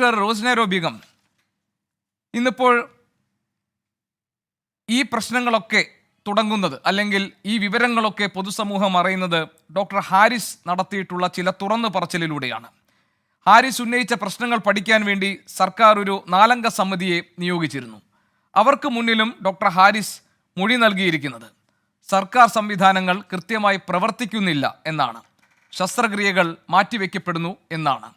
Doctor റോസ്നേരോ Begum ഇന്നിപ്പോൾ ഈ പ്രശ്നങ്ങളൊക്കെ തുടങ്ങുന്നത് അല്ലെങ്കിൽ ഈ വിവരങ്ങളൊക്കെ പൊതുസമൂഹം അറിയുന്നത് ഡോക്ടർ ഹാരിസ് നടത്തിയിട്ടുള്ള ചില തുറന്നു പറച്ചിലൂടെയാണ് ഹാരിസ് ഉന്നയിച്ച പ്രശ്നങ്ങൾ പഠിക്കാൻ വേണ്ടി സർക്കാർ ഒരു നാലംഗ സമിതിയെ നിയോഗിച്ചിരുന്നു. അവർക്ക് മുന്നിലും ഡോക്ടർ ഹാരിസ് മൊഴി നൽകിയിരിക്കുന്നത്. സർക്കാർ സംവിധാനങ്ങൾ കൃത്യമായി പ്രവർത്തിക്കുന്നില്ല എന്നാണ്. ശസ്ത്രക്രിയകൾ മാറ്റിവെക്കപ്പെടുന്നു എന്നാണ്.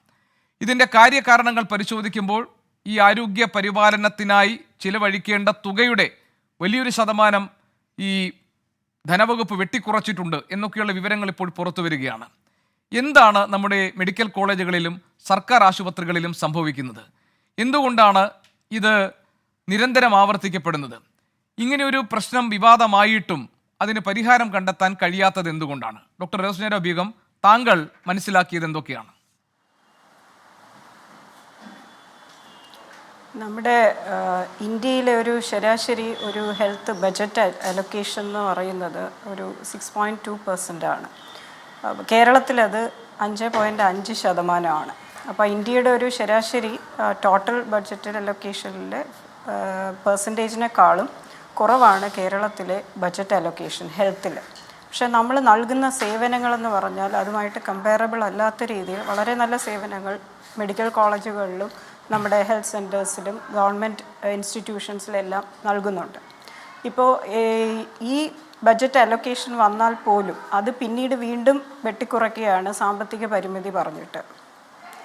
ഇതിന്റെ കാര്യകാരണങ്ങൾ പരിശോധിക്കുമ്പോൾ ഈ ആരോഗ്യ പരിപാലനത്തിനായി ചിലവഴിക്കേണ്ട തുകയുടെ വലിയൊരു ശതമാനം ഈ ധനവകുപ്പ് വെട്ടിക്കുറച്ചിട്ടുണ്ട് എന്നൊക്കെയുള്ള വിവരങ്ങൾ ഇപ്പോൾ പുറത്തു വരികയാണ്. എന്താണ് നമ്മുടെ മെഡിക്കൽ കോളേജുകളിലും സർക്കാർ ആശുപത്രികളിലും സംഭവിക്കുന്നത്? എന്തുകൊണ്ടാണ് ഇത് നിരന്തരം ആവർത്തിക്കപ്പെടുന്നത്? ഇങ്ങനെയൊരു പ്രശ്നം വിവാദമായിട്ടും അതിന് പരിഹാരം കണ്ടെത്താൻ കഴിയാത്തത് എന്തുകൊണ്ടാണ്? ഡോക്ടർ റോസ്നേര ബീഗം താങ്കൾ മനസ്സിലാക്കിയത് എന്തൊക്കെയാണ്? നമ്മുടെ ഇന്ത്യയിലെ ഒരു ശരാശരി ഒരു ഹെൽത്ത് ബജറ്റ് അലൊക്കേഷൻ എന്ന് പറയുന്നത് ഒരു സിക്സ് പോയിന്റ് ടു പെർസെന്റ് ആണ്. കേരളത്തിലത് അഞ്ച് പോയിന്റ് അഞ്ച് ശതമാനമാണ്. അപ്പോൾ ഇന്ത്യയുടെ ഒരു ശരാശരി ടോട്ടൽ ബഡ്ജറ്റ് അലൊക്കേഷനിൽ പെർസെന്റേജിനേക്കാളും കുറവാണ് കേരളത്തിലെ ബജറ്റ് അലൊക്കേഷൻ ഹെൽത്തിൽ പക്ഷേ നമ്മൾ നൽകുന്ന സേവനങ്ങളെന്ന് പറഞ്ഞാൽ അതുമായിട്ട് കമ്പയറബിൾ അല്ലാത്ത രീതിയിൽ വളരെ നല്ല സേവനങ്ങൾ മെഡിക്കൽ കോളേജുകളിലും നമ്മുടെ ഹെൽത്ത് സെന്റേഴ്സിലും ഗവൺമെന്റ് ഇൻസ്റ്റിറ്റ്യൂഷൻസിലെല്ലാം നൽകുന്നുണ്ട്. ഇപ്പോൾ ഈ ബജറ്റ് അലൊക്കേഷൻ വന്നാൽ പോലും അത് പിന്നീട് വീണ്ടും വെട്ടിക്കുറയ്ക്കുകയാണ് സാമ്പത്തിക പരിമിതി പറഞ്ഞിട്ട്.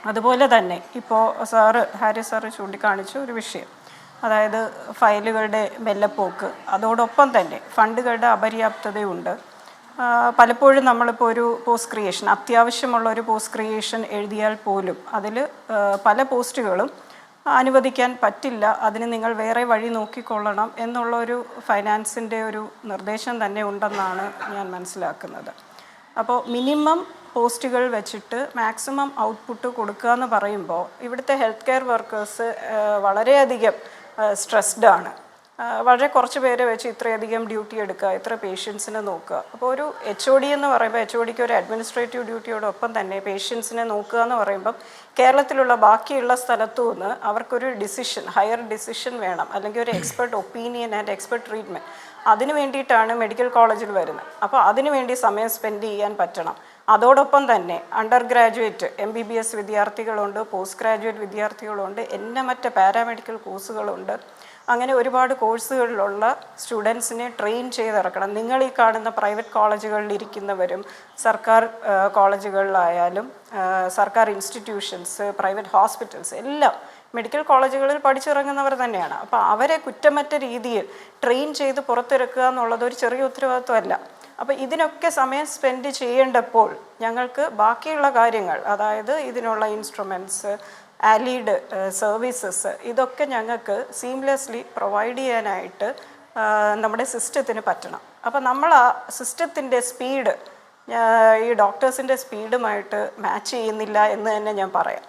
അതുപോലെ തന്നെ ഇപ്പോൾ സാറ് ഹാരി സാറ് ചൂണ്ടിക്കാണിച്ച ഒരു വിഷയം. അതായത് ഫയലുകളുടെ മെല്ലപ്പോക്ക്. അതോടൊപ്പം തന്നെ ഫണ്ടുകളുടെ അപര്യാപ്തതയുണ്ട്. പലപ്പോഴും നമ്മളിപ്പോൾ ഒരു പോസ്റ്റ് ക്രിയേഷൻ അത്യാവശ്യമുള്ള ഒരു പോസ്റ്റ് ക്രിയേഷൻ എഴുതിയാൽ പോലും അതിൽ പല പോസ്റ്റുകളും അനുവദിക്കാൻ പറ്റില്ല. അതിന് നിങ്ങൾ വേറെ വഴി നോക്കിക്കൊള്ളണം എന്നുള്ള ഒരു ഫൈനാൻസിന്റെ ഒരു നിർദ്ദേശം തന്നെ ഉണ്ടെന്നാണ് ഞാൻ മനസ്സിലാക്കുന്നത്. അപ്പോൾ മിനിമം പോസ്റ്റുകൾ വെച്ചിട്ട് മാക്സിമം ഔട്ട്പുട്ട് കൊടുക്കുക എന്ന് പറയുമ്പോൾ ഇവിടുത്തെ ഹെൽത്ത് കെയർ വർക്കേഴ്സ് വളരെയധികം സ്ട്രെസ്ഡ് ആണ്. വളരെ കുറച്ച് പേരെ വെച്ച് ഇത്രയധികം ഡ്യൂട്ടി എടുക്കുക ഇത്ര പേഷ്യൻസിനെ നോക്കുക. അപ്പോൾ ഒരു എച്ച് ഒ ഡി എന്ന് പറയുമ്പോൾ എച്ച് ഒ ഡിക്ക് ഒരു അഡ്മിനിസ്ട്രേറ്റീവ് ഡ്യൂട്ടിയോടൊപ്പം തന്നെ പേഷ്യൻസിനെ നോക്കുക എന്ന് പറയുമ്പം കേരളത്തിലുള്ള ബാക്കിയുള്ള സ്ഥലത്തു നിന്ന് അവർക്കൊരു ഡിസിഷൻ ഹയർ ഡിസിഷൻ വേണം. അല്ലെങ്കിൽ ഒരു expert opinion and expert treatment അതിന് വേണ്ടിയിട്ടാണ് മെഡിക്കൽ കോളേജിൽ വരുന്നത്. അപ്പോൾ അതിനു വേണ്ടി സമയം സ്പെൻഡ് ചെയ്യാൻ പറ്റണം. അതോടൊപ്പം തന്നെ under graduate M B B S വിദ്യാർത്ഥികളുണ്ട് post graduate വിദ്യാർത്ഥികളുണ്ട് എന്നെ മറ്റ് പാരാമെഡിക്കൽ കോഴ്സുകളുണ്ട് അങ്ങനെ ഒരുപാട് കോഴ്സുകളിലുള്ള സ്റ്റുഡൻസിനെ ട്രെയിൻ ചെയ്തിറക്കണം. നിങ്ങൾ ഈ കാണുന്ന പ്രൈവറ്റ് കോളേജുകളിൽ ഇരിക്കുന്നവരും സർക്കാർ കോളേജുകളിലായാലും സർക്കാർ ഇൻസ്റ്റിറ്റ്യൂഷൻസ് പ്രൈവറ്റ് ഹോസ്പിറ്റൽസ് എല്ലാം മെഡിക്കൽ കോളേജുകളിൽ പഠിച്ചിറങ്ങുന്നവർ തന്നെയാണ്. അപ്പോൾ അവരെ കുറ്റമറ്റ രീതിയിൽ ട്രെയിൻ ചെയ്ത് പുറത്തിറക്കുക എന്നുള്ളത് ഒരു ചെറിയ ഉത്തരവാദിത്വമല്ല. അപ്പോൾ ഇതിനൊക്കെ സമയം സ്പെൻഡ് ചെയ്യേണ്ടപ്പോൾ ഞങ്ങൾക്ക് ബാക്കിയുള്ള കാര്യങ്ങൾ അതായത് ഇതിനുള്ള ഇൻസ്ട്രുമെന്റ്സ് ആലീഡ് സർവീസസ് ഇതൊക്കെ ഞങ്ങൾക്ക് സീംലെസ്ലി പ്രൊവൈഡ് ചെയ്യാനായിട്ട് നമ്മുടെ സിസ്റ്റത്തിന് പറ്റണം. അപ്പോൾ നമ്മൾ ആ സിസ്റ്റത്തിന്റെ സ്പീഡ് ഈ ഡോക്ടേഴ്സിന്റെ സ്പീഡുമായിട്ട് മാച്ച് ചെയ്യുന്നില്ല എന്ന് തന്നെ ഞാൻ പറയാം.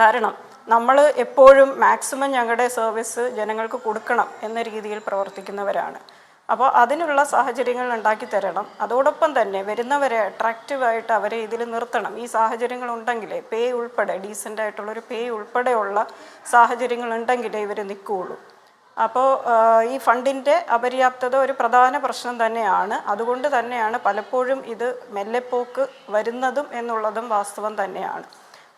കാരണം നമ്മൾ എപ്പോഴും മാക്സിമം ഞങ്ങളുടെ സർവീസ് ജനങ്ങൾക്ക് കൊടുക്കണം എന്ന രീതിയിൽ പ്രവർത്തിക്കുന്നവരാണ്. അപ്പോൾ അതിനുള്ള സാഹചര്യങ്ങൾ ഉണ്ടാക്കി തരണം. അതോടൊപ്പം തന്നെ വരുന്നവരെ അട്രാക്റ്റീവായിട്ട് അവരെ ഇതിൽ നിർത്തണം. ഈ സാഹചര്യങ്ങൾ ഉണ്ടെങ്കിലേ പേ ഉൾപ്പെടെ ഡീസന്റ് ആയിട്ടുള്ളൊരു പേ ഉൾപ്പെടെയുള്ള സാഹചര്യങ്ങൾ ഉണ്ടെങ്കിലേ ഇവർ നിൽക്കുകയുള്ളൂ. അപ്പോൾ ഈ ഫണ്ടിന്റെ അപര്യാപ്തത ഒരു പ്രധാന പ്രശ്നം തന്നെയാണ്. അതുകൊണ്ട് തന്നെയാണ് പലപ്പോഴും ഇത് മെല്ലെപ്പോക്ക് വരുന്നതും എന്നുള്ളതും വാസ്തവം തന്നെയാണ്.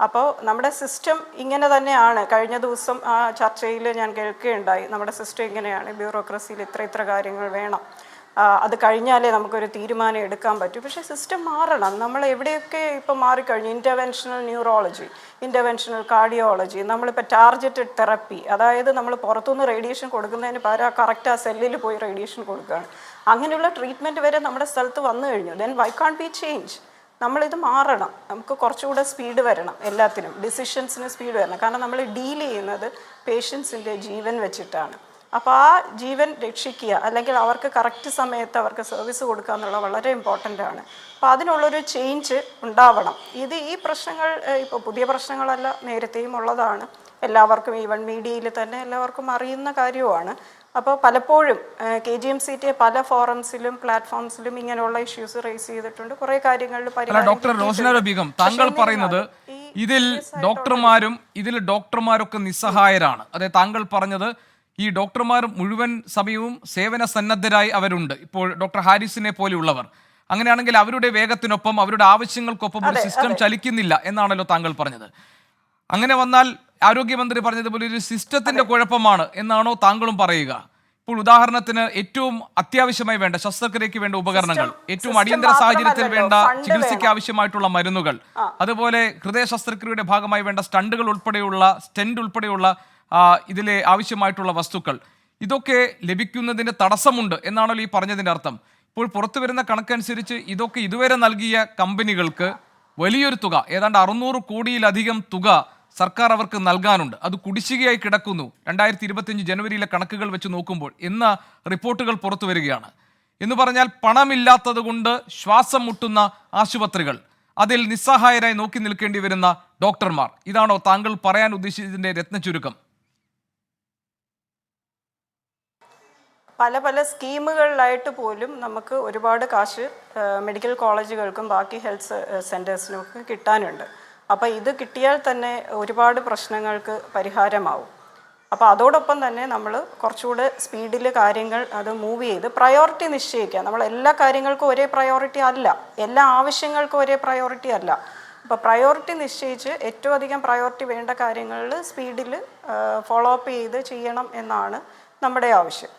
അപ്പോൾ നമ്മുടെ സിസ്റ്റം ഇങ്ങനെ തന്നെയാണ്. കഴിഞ്ഞ ദിവസം ആ ചർച്ചയിൽ ഞാൻ കേൾക്കുകയുണ്ടായി. നമ്മുടെ സിസ്റ്റം ഇങ്ങനെയാണ്. ബ്യൂറോക്രസിയിൽ ഇത്ര ഇത്ര കാര്യങ്ങൾ വേണം. അത് കഴിഞ്ഞാലേ നമുക്കൊരു തീരുമാനം എടുക്കാൻ പറ്റൂ. പക്ഷേ സിസ്റ്റം മാറണം. നമ്മൾ എവിടെയൊക്കെ ഇപ്പോൾ മാറിക്കഴിഞ്ഞു? ഇന്റർവെൻഷണൽ ന്യൂറോളജി ഇന്റർവെൻഷണൽ കാർഡിയോളജി നമ്മളിപ്പോൾ ടാർജറ്റഡ് തെറപ്പി അതായത് നമ്മൾ പുറത്തുനിന്ന് റേഡിയേഷൻ കൊടുക്കുന്നതിന് പകരം കറക്റ്റ് ആ സെല്ലിൽ പോയി റേഡിയേഷൻ കൊടുക്കുകയാണ്. അങ്ങനെയുള്ള ട്രീറ്റ്മെന്റ് വരെ നമ്മുടെ സ്ഥലത്ത് വന്നു കഴിഞ്ഞു. Then why can be change നമ്മളിത് മാറണം. നമുക്ക് കുറച്ചുകൂടെ സ്പീഡ് വരണം എല്ലാത്തിനും. ഡിസിഷൻസിന് സ്പീഡ് വരണം. കാരണം നമ്മൾ ഡീൽ ചെയ്യുന്നത് പേഷ്യൻസിന്റെ ജീവൻ വെച്ചിട്ടാണ്. അപ്പോൾ ആ ജീവൻ രക്ഷിക്കുക അല്ലെങ്കിൽ അവർക്ക് കറക്റ്റ് സമയത്ത് അവർക്ക് സർവീസ് കൊടുക്കുക എന്നുള്ളത് വളരെ ഇമ്പോർട്ടന്റ് ആണ്. അപ്പോൾ അതിനുള്ളൊരു ചേഞ്ച് ഉണ്ടാവണം. ഇത് ഈ പ്രശ്നങ്ങൾ ഇപ്പോൾ പുതിയ പ്രശ്നങ്ങളല്ല നേരത്തെയും ഉള്ളതാണ്. എല്ലാവർക്കും ഈവൺ മീഡിയയിൽ തന്നെ എല്ലാവർക്കും അറിയുന്ന കാര്യവുമാണ്. അപ്പോൾ പലപ്പോഴും K G M C T പല ഫോറംസിലും പ്ലാറ്റ്ഫോംസിലും ഇങ്ങനെയുള്ള ഇഷ്യൂസ് റേസ് ചെയ്തിട്ടുണ്ട്. കുറേ കാര്യങ്ങളിൽ ഡോക്ടർ റോസ്നേര ബീഗം താങ്കൾ പറയുന്നത് ഇതിൽ ഡോക്ടർമാരും ഇതിൽ ഡോക്ടർമാരൊക്കെ നിസ്സഹായരാണ്. അതെ താങ്കൾ പറഞ്ഞത് ഈ ഡോക്ടർമാർ മുഴുവൻ സമയവും സേവന സന്നദ്ധരായി അവരുണ്ട്. ഇപ്പോൾ ഡോക്ടർ ഹാരിസിനെ പോലെയുള്ളവർ. അങ്ങനെയാണെങ്കിൽ അവരുടെ വേഗത്തിനൊപ്പം അവരുടെ ആവശ്യങ്ങൾക്കൊപ്പം ഒരു സിസ്റ്റം ചലിക്കുന്നില്ല എന്നാണല്ലോ താങ്കൾ പറഞ്ഞത്. അങ്ങനെ വന്നാൽ ആരോഗ്യമന്ത്രി പറഞ്ഞതുപോലെ ഒരു സിസ്റ്റത്തിന്റെ കുഴപ്പമാണ് എന്നാണോ താങ്കളും പറയുക. ഇപ്പോൾ ഉദാഹരണത്തിന് ഏറ്റവും അത്യാവശ്യമായി വേണ്ട ശസ്ത്രക്രിയയ്ക്ക് വേണ്ട ഉപകരണങ്ങൾ ഏറ്റവും അടിയന്തര സാഹചര്യത്തിൽ വേണ്ട ചികിത്സയ്ക്ക് ആവശ്യമായിട്ടുള്ള മരുന്നുകൾ അതുപോലെ ഹൃദയ ശസ്ത്രക്രിയയുടെ ഭാഗമായി വേണ്ട സ്റ്റണ്ടുകൾ ഉൾപ്പെടെയുള്ള സ്റ്റെൻഡ് ഉൾപ്പെടെയുള്ള ഇതിലെ ആവശ്യമായിട്ടുള്ള വസ്തുക്കൾ. ഇതൊക്കെ ലഭിക്കുന്നതിന് തടസ്സമുണ്ട് എന്നാണല്ലോ ഈ പറഞ്ഞതിന്റെ അർത്ഥം. ഇപ്പോൾ പുറത്തു വരുന്ന കണക്കനുസരിച്ച് ഇതൊക്കെ ഇതുവരെ നൽകിയ കമ്പനികൾക്ക് വലിയൊരു തുക ഏതാണ്ട് അറുന്നൂറ് കോടിയിലധികം തുക സർക്കാർ അവർക്ക് നൽകാനുണ്ട്. അത് കുടിശ്ശികയായി കിടക്കുന്നു. രണ്ടായിരത്തി ഇരുപത്തിയഞ്ച് ജനുവരിയിലെ കണക്കുകൾ വെച്ച് നോക്കുമ്പോൾ എന്ന റിപ്പോർട്ടുകൾ പുറത്തു വരികയാണ്. എന്ന് പറഞ്ഞാൽ പണമില്ലാത്തത് കൊണ്ട് ശ്വാസം മുട്ടുന്ന ആശുപത്രികൾ അതിൽ നിസ്സഹായരായി നോക്കി നിൽക്കേണ്ടി വരുന്ന ഡോക്ടർമാർ. ഇതാണോ താങ്കൾ പറയാൻ ഉദ്ദേശിച്ചതിന്റെ രത്നചുരുക്കം പല പല സ്കീമുകളിലായിട്ട് പോലും നമുക്ക് ഒരുപാട് കാശ് മെഡിക്കൽ കോളേജുകൾക്കും ബാക്കി ഹെൽത്ത് സെന്റേഴ്സിനും ഒക്കെ കിട്ടാനുണ്ട്. അപ്പോൾ ഇത് കിട്ടിയാൽ തന്നെ ഒരുപാട് പ്രശ്നങ്ങൾക്ക് പരിഹാരമാവും. അപ്പോൾ അതോടൊപ്പം തന്നെ നമ്മൾ കുറച്ചുകൂടെ സ്പീഡിൽ കാര്യങ്ങൾ അത് മൂവ് ചെയ്ത് പ്രയോറിറ്റി നിശ്ചയിക്കുക. നമ്മൾ എല്ലാ കാര്യങ്ങൾക്കും ഒരേ പ്രയോറിറ്റി അല്ല. എല്ലാ ആവശ്യങ്ങൾക്കും ഒരേ പ്രയോറിറ്റി അല്ല. അപ്പോൾ പ്രയോറിറ്റി നിശ്ചയിച്ച് ഏറ്റവും അധികം പ്രയോറിറ്റി വേണ്ട കാര്യങ്ങളിൽ സ്പീഡിൽ ഫോളോ അപ്പ് ചെയ്ത് ചെയ്യണം എന്നാണ് നമ്മുടെ ആവശ്യം.